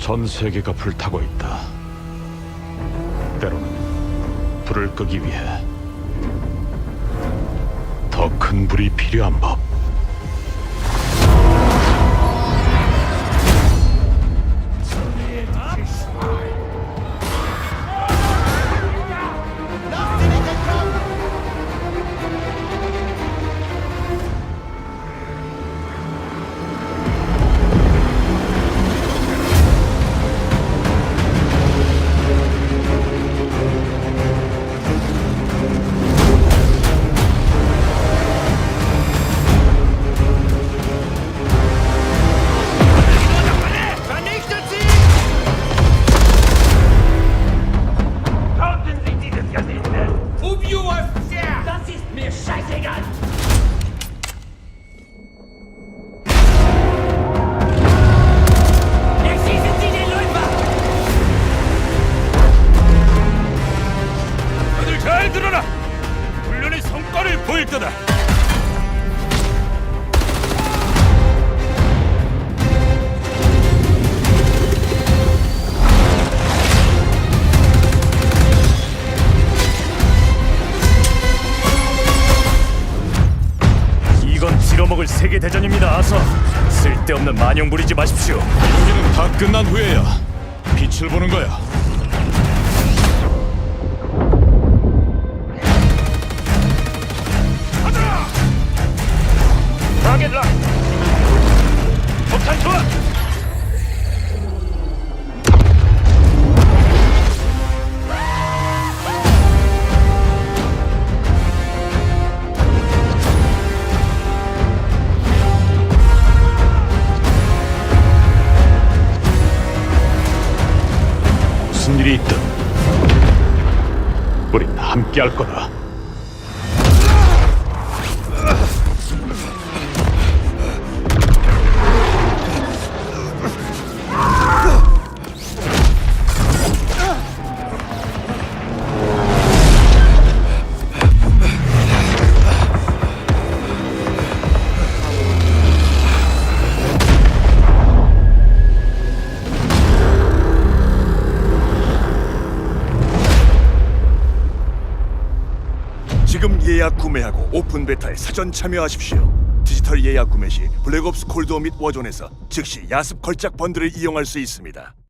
전 세계가 불타고 있다. 때로는 불을 끄기 위해 더 큰 불이 필요한 법. 들어라! 훈련의 성과를 보일 거다! 이건 빌어먹을 세계 대전입니다. 아서 쓸데없는 만용 부리지 마십시오. 여기는 다 끝난 후에야 빛을 보는 거야. 무슨 일이 있든 우린 함께 할 거다. 지금 예약 구매하고 오픈 베타에 사전 참여하십시오. 디지털 예약 구매 시 블랙옵스 콜드워 및 워존에서 즉시 야습 걸작 번들을 이용할 수 있습니다.